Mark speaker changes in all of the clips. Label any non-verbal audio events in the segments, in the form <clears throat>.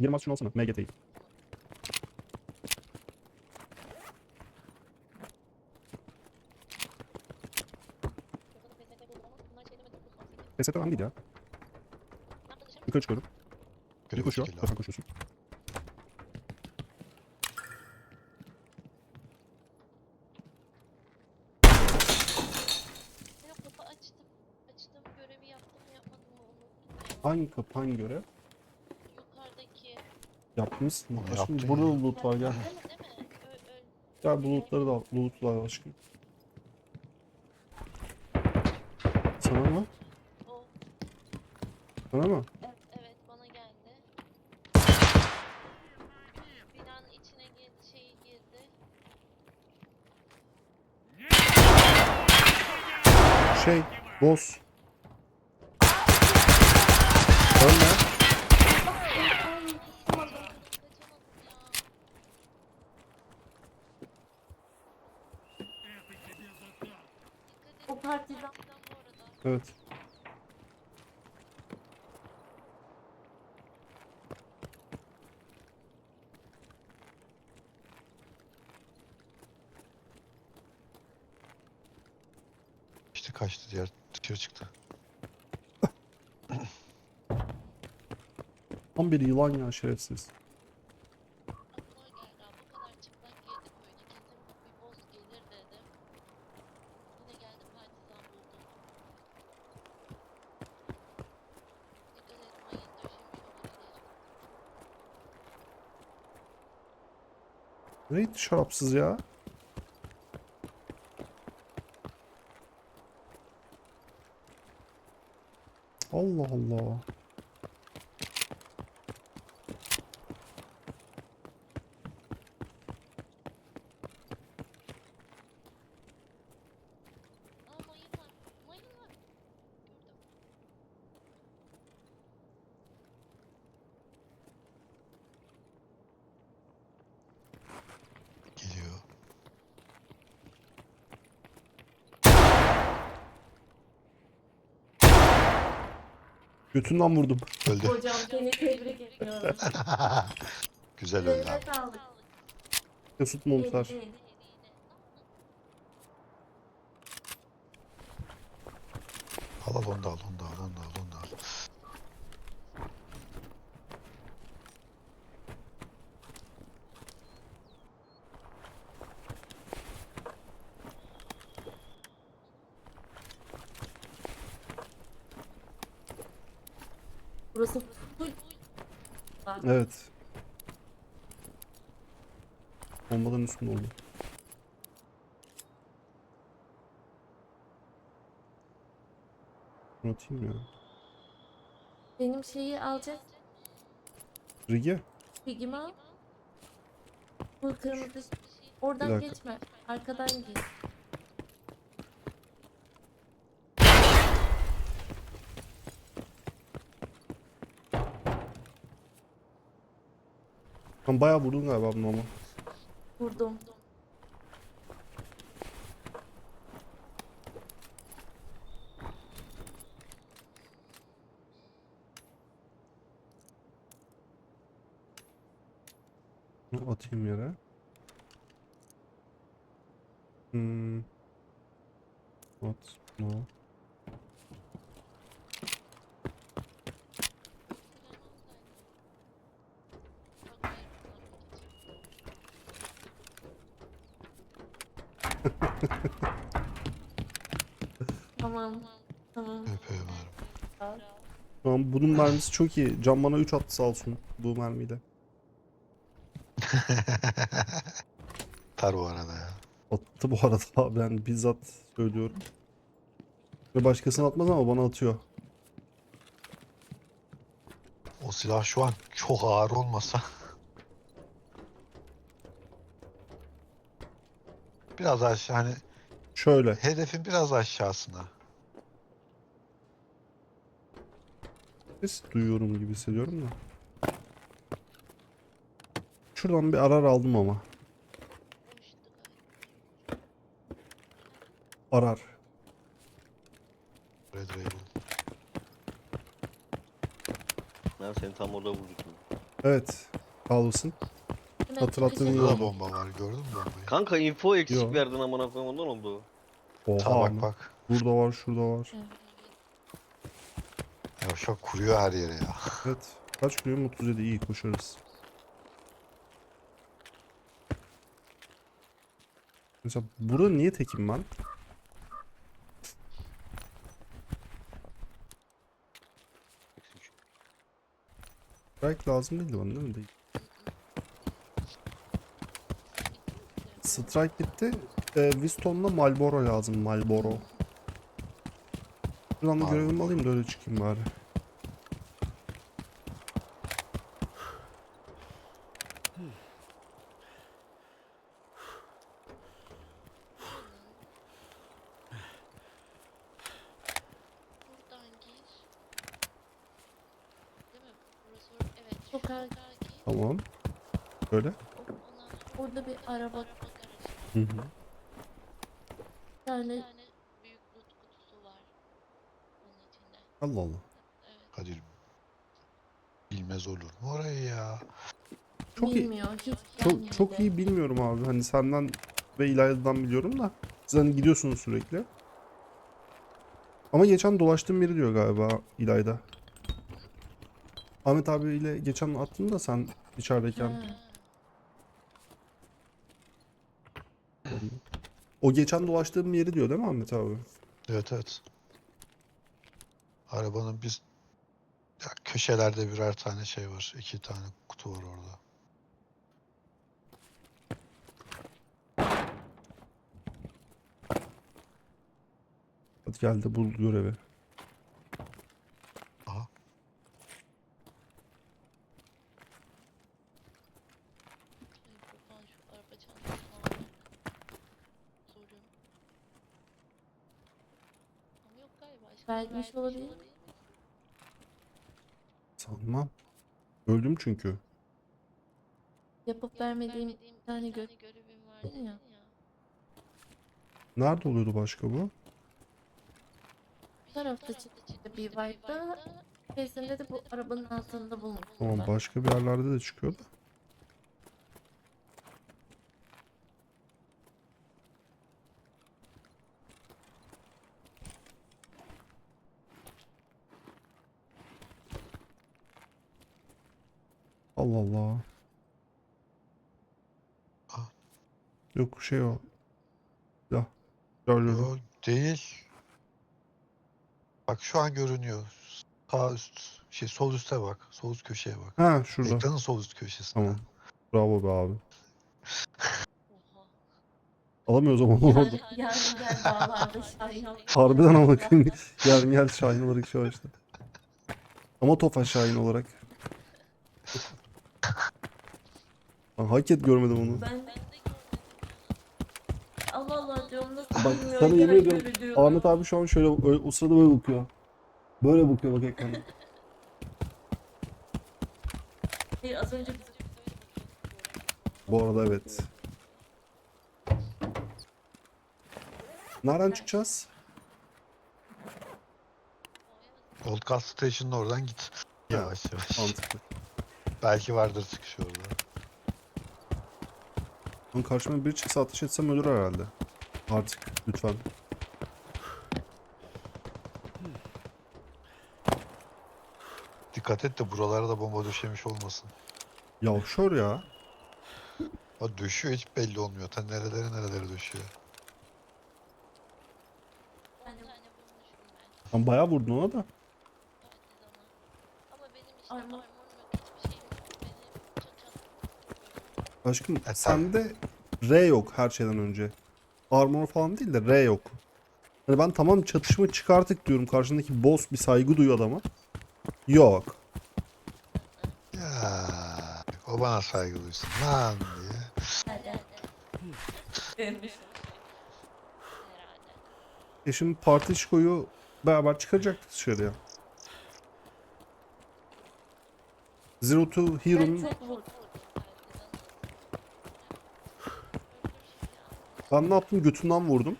Speaker 1: Hayda. Aşkım 20 az şunu alsana. MGT'yi. PST önemli değil ya. Yukarı çıkıyorum. Bir
Speaker 2: Görev
Speaker 1: koşuyor. Sen koşuyorsun. Hangi kapı hangi görev? Yapmışsın.
Speaker 2: Bunu
Speaker 1: Aşkım
Speaker 2: yaptın
Speaker 1: burada da loot var gel. Gel bu lootları da al. Lootlar aşkım. Sana mı?
Speaker 3: O.
Speaker 1: Sana mı?
Speaker 3: Evet, evet bana geldi. Binanın içine girdi şeyi girdi.
Speaker 1: Şey, boss. Ölme.
Speaker 3: Kaçamadım ya. Dikkat et. Arada.
Speaker 1: Evet.
Speaker 2: İşte kaçtı diğer dışarı çıktı.
Speaker 1: Tam bir yılan ya şerefsiz.
Speaker 3: Aklıma geldi abi bu kadar çıplak girdik böyle kesin bir boss gelir dedim. Yine geldi partizan buldu. Dikkat et mayın döşemiş olabilir.
Speaker 1: Neydi şarapsız ya? Allah Allah. Götünden vurdum.
Speaker 2: Öldü.
Speaker 4: Hocam seni tebrik ediyorum. <laughs>
Speaker 2: Güzel öldü abi.
Speaker 4: sağlık.
Speaker 3: Sağlık.
Speaker 1: Mesut.
Speaker 3: Eliyle.
Speaker 2: Al al onu da al onu da al onu da al onu da al.
Speaker 4: Burası full.
Speaker 1: Evet. Bombaların üstünde oldu. Şunu atayım ya.
Speaker 4: Benim şeyi alacak.
Speaker 1: Rige.
Speaker 4: Pigimi al. Bu kırmızı.
Speaker 1: Bir
Speaker 4: Oradan
Speaker 1: dakika.
Speaker 4: geçme. Arkadan git.
Speaker 1: Ben bayağı vurdum galiba bunu ama.
Speaker 4: Vurdum.
Speaker 1: Bunu atayım yere. Hmm. At. No.
Speaker 4: Tamam. Tamam.
Speaker 2: Abi.
Speaker 1: Şu an bunun mermisi çok iyi. Can bana 3 attı sağ olsun bu mermiyle. <laughs>
Speaker 2: Tar bu arada ya.
Speaker 1: Attı bu arada <laughs> ben bizzat söylüyorum. Ve başkasına atmaz ama bana atıyor.
Speaker 2: O silah şu an çok ağır olmasa. Biraz aşağı hani
Speaker 1: Şöyle.
Speaker 2: hedefin biraz aşağısına.
Speaker 1: Ses duyuyorum gibi hissediyorum da. Şuradan bir arar aldım ama. Arar.
Speaker 2: Red Raven.
Speaker 5: Ben seni tam orada vurdum.
Speaker 1: Evet. Sağ olasın.
Speaker 4: Hemen
Speaker 1: Hatırlattığın iyi
Speaker 2: Burada
Speaker 1: oldu.
Speaker 2: bomba var gördün mü bombayı?
Speaker 5: Kanka info eksik
Speaker 1: Yo.
Speaker 5: verdin amına koyayım ondan oldu.
Speaker 1: Oha.
Speaker 2: bak bak.
Speaker 1: Burada var, şurada var.
Speaker 2: Yavşak kuruyor her yere ya.
Speaker 1: Evet. Kaç kiloyum? 37. iyi koşarız. Mesela burada niye tekim ben? Belki lazım değildi bana değil mi? Değil. Strike bitti. E, Wiston'la Marlboro lazım. Marlboro. Şuradan bir görevimi alayım da öyle çıkayım bari.
Speaker 3: Buradan gir. Değil mi? Burası
Speaker 1: Tamam. Böyle.
Speaker 4: Orada bir araba.
Speaker 1: Hı hı.
Speaker 4: bir
Speaker 3: Bir
Speaker 4: tane
Speaker 3: tane büyük loot kutusu var. Onun içinde.
Speaker 1: Allah Allah.
Speaker 3: Evet.
Speaker 2: Kadir bilmez olur mu orayı ya?
Speaker 1: Çok iyi.
Speaker 4: bilmiyor. Hiç
Speaker 1: Çok
Speaker 4: gelmedi.
Speaker 1: çok iyi bilmiyorum abi. Hani senden ve İlayda'dan biliyorum da. Siz hani gidiyorsunuz sürekli. Ama geçen dolaştığım biri diyor galiba İlayda. Ahmet abiyle geçen attın da sen içerideyken.
Speaker 4: Ha,
Speaker 1: O geçen dolaştığım yeri diyor değil mi Ahmet abi?
Speaker 2: Evet evet. Arabanın biz ya köşelerde birer tane şey var. iki tane kutu var orada.
Speaker 1: Hadi gel de bul görevi.
Speaker 2: Aha.
Speaker 3: Ay, Buradan şu araba çantasını almak zorun. Ama yok
Speaker 4: Vermiş olabilir?
Speaker 1: Sanmam. Öldüm çünkü.
Speaker 4: Yapıp vermediğim bir tane gö
Speaker 3: görevim vardı
Speaker 4: ya.
Speaker 1: Nerede oluyordu başka bu?
Speaker 4: Bu tarafta çıktı bir vibe'da. Kesinlikle de bu arabanın altında bulmuştum
Speaker 1: Tamam başka bir yerlerde de çıkıyor da. Allah.
Speaker 2: Ah.
Speaker 1: Yok şey o. Ya. Şarjörü.
Speaker 2: Yo, değil. Bak şu an görünüyor. Sağ üst, şey sol üste bak. Sol üst köşeye bak.
Speaker 1: Ha şurada.
Speaker 2: Ekranın sol üst köşesinde.
Speaker 1: Tamam. Bravo be abi.
Speaker 3: Oha.
Speaker 1: Alamıyoruz ama orada.
Speaker 4: Yarın, gel bağlarda Şahin al.
Speaker 1: Harbiden ama bakayım. Yarın gel Şahin olarak şu işte. Ama Tofaş Şahin olarak. Lan Hakikat görmedim onu.
Speaker 4: Ben
Speaker 3: Ben de görmedim ya.
Speaker 4: Allah Allah diyorum nasıl
Speaker 1: Bak
Speaker 4: bilmiyor.
Speaker 1: sana yemin ediyorum. Ahmet abi şu an şöyle ö- o sırada böyle bakıyor. Böyle bakıyor bak ekrana. <laughs>
Speaker 4: Hayır, az önce biz
Speaker 1: Bu arada evet. Nereden çıkacağız?
Speaker 2: Old Gas Station'ın oradan git. Yavaş yavaş.
Speaker 1: Mantıklı.
Speaker 2: Belki vardır çıkış orada.
Speaker 1: Lan karşıma bir çıksa ateş etsem ölür herhalde. Artık lütfen.
Speaker 2: Dikkat et de buralara da bomba döşemiş olmasın.
Speaker 1: Yavşör ya.
Speaker 2: O düşüyor hiç belli olmuyor. Ta nereleri nereleri düşüyor.
Speaker 1: Lan bayağı vurdun ona da.
Speaker 3: Partizana. Ama benim işte
Speaker 4: Armor.
Speaker 3: armorum yok. Hiçbir şeyim yok. Beni çat çat.
Speaker 1: Aşkım sende R yok her şeyden önce. Armor falan değil de R yok. Hani ben tamam çatışma çıkartık diyorum. Karşındaki boss bir saygı duyuyor adama. Yok.
Speaker 2: Ya o bana saygı duysun lan diye.
Speaker 1: E şimdi parti şikoyu beraber çıkaracaktık dışarıya. Zero to
Speaker 4: Ben
Speaker 1: Hero'nun
Speaker 4: çok vurdum.
Speaker 1: Ben ne yaptım götünden vurdum.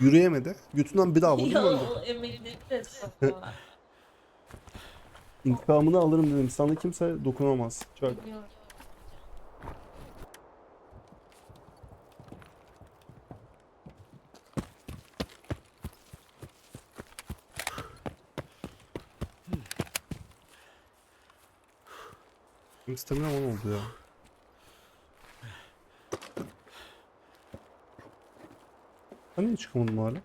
Speaker 1: Yürüyemedi. Götünden bir daha vurdum <laughs>
Speaker 4: Ya
Speaker 1: öldü.
Speaker 4: o emeklilik de.
Speaker 1: İntikamını alırım dedim. Sana kimse dokunamaz. Çak.
Speaker 4: Biliyorum.
Speaker 1: Benim stamina oldu ya. Ben niye çıkamadım hala?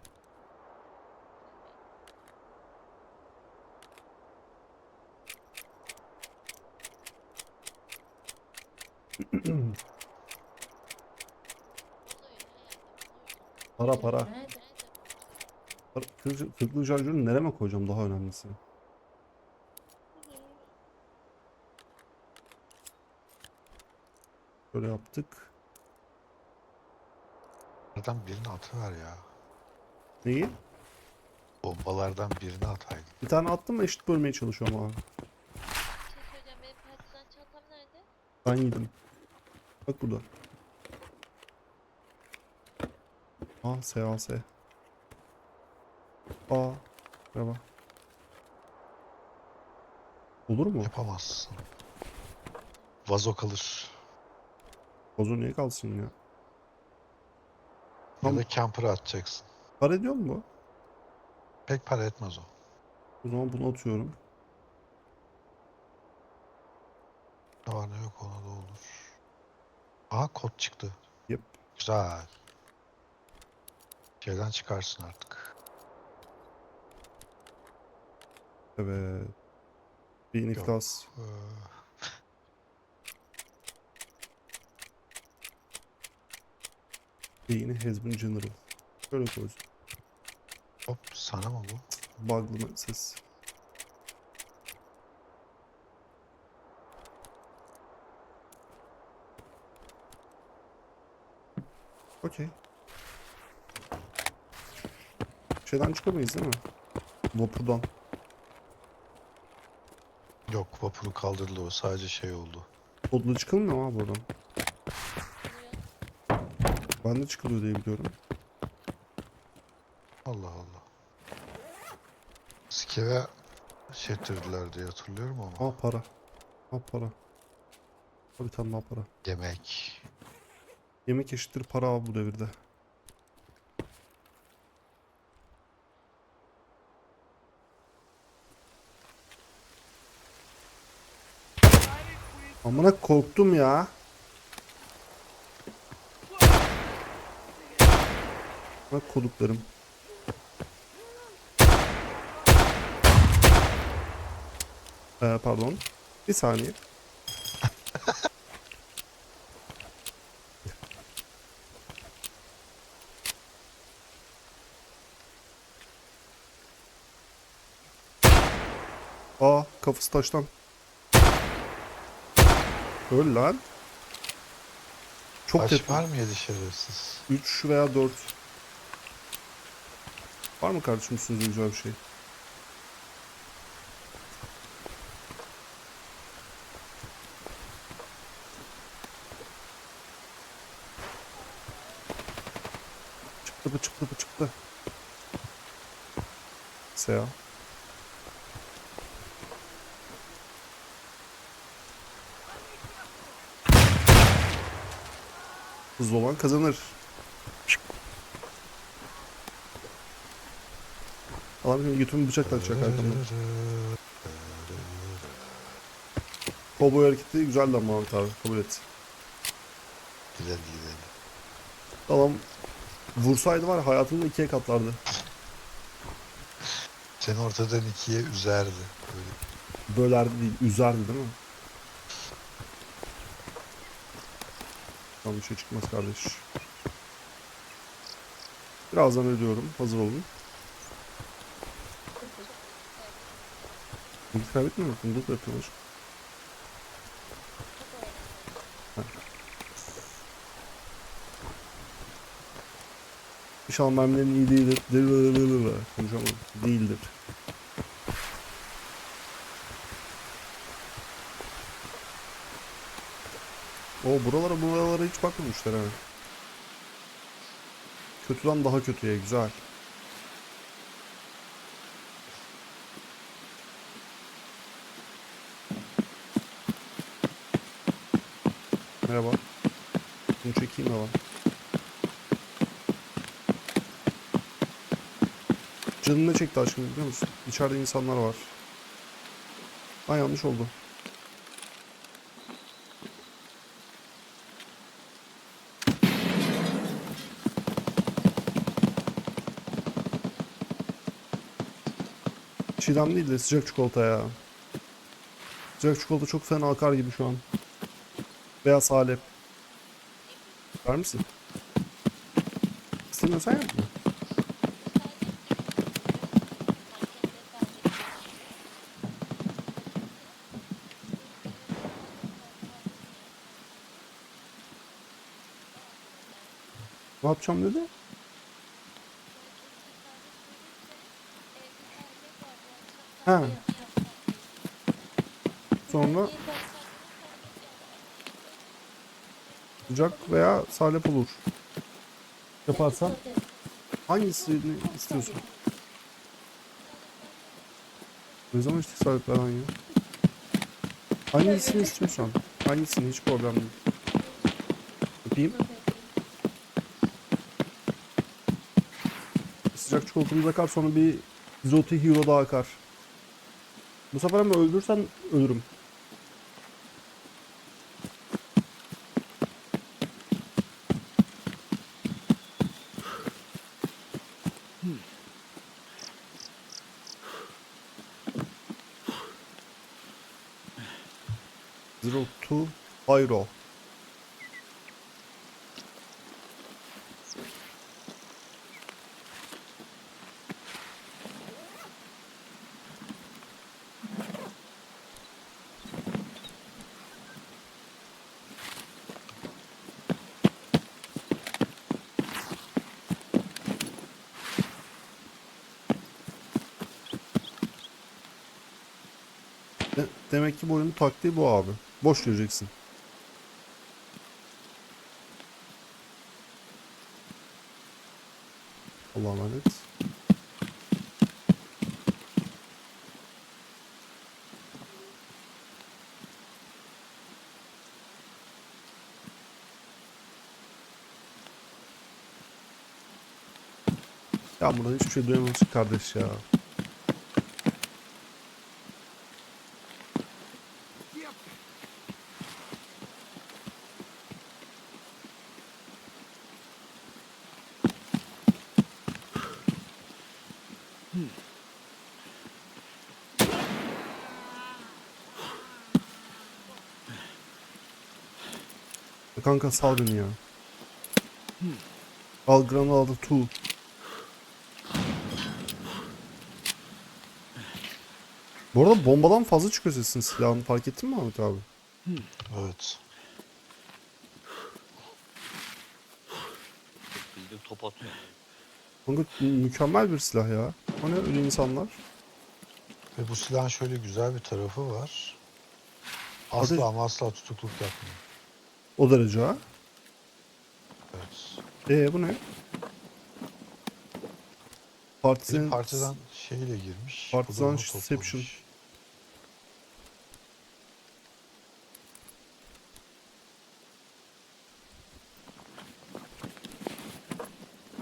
Speaker 1: <clears throat> Para para. Kırklı şarjörü nereme koyacağım daha önemlisi. Böyle yaptık.
Speaker 2: Bombalardan birini atıver ya.
Speaker 1: Neyi?
Speaker 2: Bombalardan birini ataydın.
Speaker 1: Bir tane attım mı eşit bölmeye çalışıyorum abi.
Speaker 3: Bir şey söyleyeceğim. Benim partizan çantam nerede?
Speaker 1: Ben yedim. Bak burada. A, S, A, S. A. Merhaba. Olur mu?
Speaker 2: Yapamazsın. Vazo kalır.
Speaker 1: Bozo niye kalsın ya?
Speaker 2: Ya
Speaker 1: Tamam.
Speaker 2: da camper'a atacaksın.
Speaker 1: Para ediyor mu bu?
Speaker 2: Pek para etmez o.
Speaker 1: O zaman bunu atıyorum.
Speaker 2: Ne var ne yok ona da olur. Aha kod çıktı.
Speaker 1: Yep.
Speaker 2: Güzel. Şeyden çıkarsın artık.
Speaker 1: Evet. Bir
Speaker 2: Yok.
Speaker 1: iflas.
Speaker 2: Ee,
Speaker 1: Beyni has been general. Şöyle koyacağım.
Speaker 2: hop sana mı bu?
Speaker 1: Bug'lı ses. Okey. Şeyden çıkamayız değil mi? Vapurdan.
Speaker 2: Yok vapuru kaldırıldı o sadece şey oldu.
Speaker 1: Kodla çıkılmıyor mu abi buradan?
Speaker 3: Oluyor.
Speaker 1: Ben de çıkılıyor diye biliyorum.
Speaker 2: Allah Allah. Skeve şey ettirdiler diye hatırlıyorum ama.
Speaker 1: Aa para. Aa para. Aa, Bir tane daha para.
Speaker 2: Yemek.
Speaker 1: Yemek eşittir para abi bu devirde. Amına korktum ya. Bak koduklarım. Ee, pardon. Bir saniye. <laughs> Aa kafası taştan. Öl lan. Çok
Speaker 2: Aç
Speaker 1: kötü.
Speaker 2: var mı yedi şerefsiz?
Speaker 1: 3 veya 4. Var mı kardeşim üstünüzde güzel bir şey? Çıktı bu çıktı bu çıktı. Seya. Hızlı olan kazanır. Şimdi götümü bıçak takacak arkamda. Cowboy hareketi güzeldi ama Ahmet abi kabul et.
Speaker 2: Gidelim gidelim.
Speaker 1: Adam vursaydı var ya hayatını ikiye katlardı.
Speaker 2: Seni ortadan ikiye üzerdi. Böyle
Speaker 1: Bölerdi değil, üzerdi değil mi? Tamam bir şey çıkmaz kardeş. Birazdan ödüyorum. Hazır olun. Bilgi kaybetmiyor musun? Loot yapıyorlar. İnşallah mermilerin iyi değildir. Konuşamadım. Değildir. O buralara buralara hiç bakmamışlar ha. Kötüden daha kötüye güzel. Merhaba. Bunu çekeyim de. Canını çekti aşkım biliyor musun? İçeride insanlar var. Ha yanlış oldu. Çiğdem değil de sıcak çikolata ya. Sıcak çikolata çok fena akar gibi şu an. Veya salep. Var mısın? İstemiyorsan yapma. Ne yapacağım dedi? Ha. Sonra sıcak veya salep olur. Yaparsan hangisini istiyorsun? Ne zaman içtik saleplerden ya? Hangisini istiyorsan. Hangisini hiç problem değil. Yapayım. Sıcak çikolatamız akar sonra bir Zoti Hero daha akar. Bu sefer ama öldürsen ölürüm. De- demek ki bu oyunun taktiği bu abi. Boş göreceksin. Allah'a emanet. Ya buradan hiçbir şey duyamıyorsun kardeş ya. Kanka sal beni ya. Al Granada 2. Bu arada bombadan fazla çıkıyor sesin silahını fark ettin mi Ahmet abi?
Speaker 2: Evet.
Speaker 5: Bildiğin top atıyor.
Speaker 1: Kanka mükemmel bir silah ya. O ne öyle insanlar?
Speaker 2: Ve bu silahın şöyle güzel bir tarafı var. Asla
Speaker 1: Hadi.
Speaker 2: ama asla tutukluk yapmıyor.
Speaker 1: O derece ha.
Speaker 2: Evet.
Speaker 1: Ee bu ne? Partizan,
Speaker 2: Bir partizan şeyle girmiş.
Speaker 1: Partizan Inception.
Speaker 2: toplamış.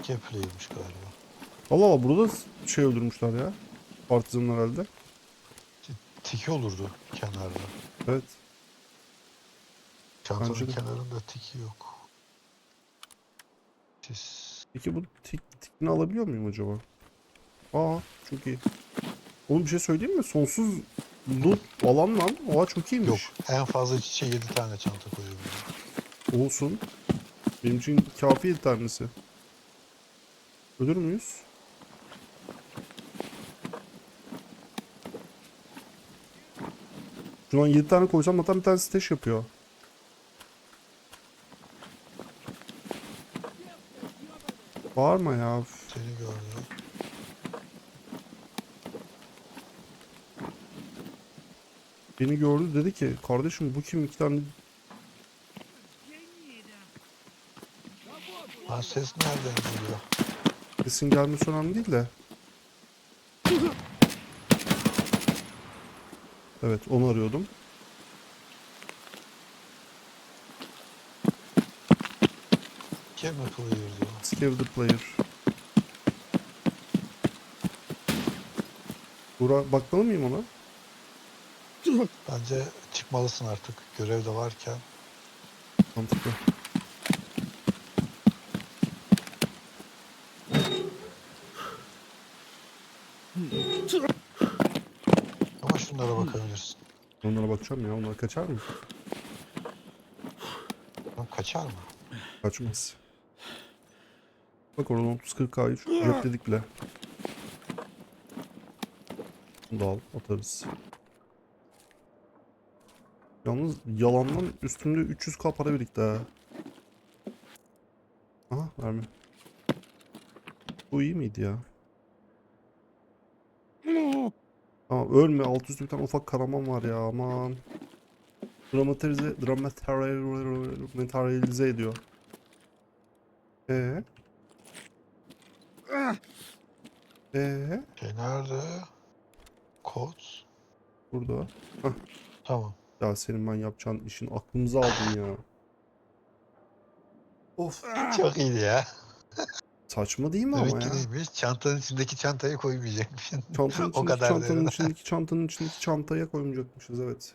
Speaker 2: Kepler'ymiş galiba.
Speaker 1: Allah Allah burada şey öldürmüşler ya. Partizan herhalde.
Speaker 2: Tiki olurdu kenarda.
Speaker 1: Evet.
Speaker 2: Çantanın
Speaker 1: Bence de.
Speaker 2: kenarında tiki yok. Siz
Speaker 1: Peki bu tik, tikini alabiliyor muyum acaba? Aa çok iyi. Oğlum bir şey söyleyeyim mi? Sonsuz loot alan lan. Oha çok iyiymiş.
Speaker 2: yok. En fazla içe 7 tane çanta koyabiliyor.
Speaker 1: Olsun. Benim için kafi tanesi. Ölür müyüz? Şu an 7 tane koysam zaten bir tane stash yapıyor. Bağırma ya.
Speaker 2: Seni gördü.
Speaker 1: Beni gördü dedi ki kardeşim bu kim iki tane
Speaker 2: Ha ses nereden geliyor?
Speaker 1: Sesin gelmesi önemli değil de. Evet onu arıyordum.
Speaker 2: Scare mi player
Speaker 1: Scare the player. Bura bakmalı mıyım ona?
Speaker 2: Bence çıkmalısın artık. Görev de varken.
Speaker 1: Mantıklı. Bakacağım ya. Onlar kaçar mı?
Speaker 2: Lan kaçar mı?
Speaker 1: Kaçmaz. Bak oradan 30-40K'yı cepledik bile. Bunu da al atarız. Yalnız yalandan üstümde 300k para birikti ha. Aha verme. Bu iyi miydi ya? Ölme alt üstü bir tane ufak karaman var ya aman. Dramatize, dramatize ediyor. Ee? Ee?
Speaker 2: Şey nerede? Kod.
Speaker 1: Burada.
Speaker 2: Tamam.
Speaker 1: Ya senin ben yapacağın işin aklımıza aldın ya. Of.
Speaker 2: Çok iyiydi ya.
Speaker 1: Saçma değil mi
Speaker 2: Demek
Speaker 1: ama
Speaker 2: ki
Speaker 1: ya?
Speaker 2: neymiş? Çantanın içindeki çantayı koymayacakmışsın.
Speaker 1: Çantanın <laughs>
Speaker 2: O
Speaker 1: içindeki
Speaker 2: kadar
Speaker 1: çantanın içindeki çantanın içindeki çantaya koymayacakmışız evet.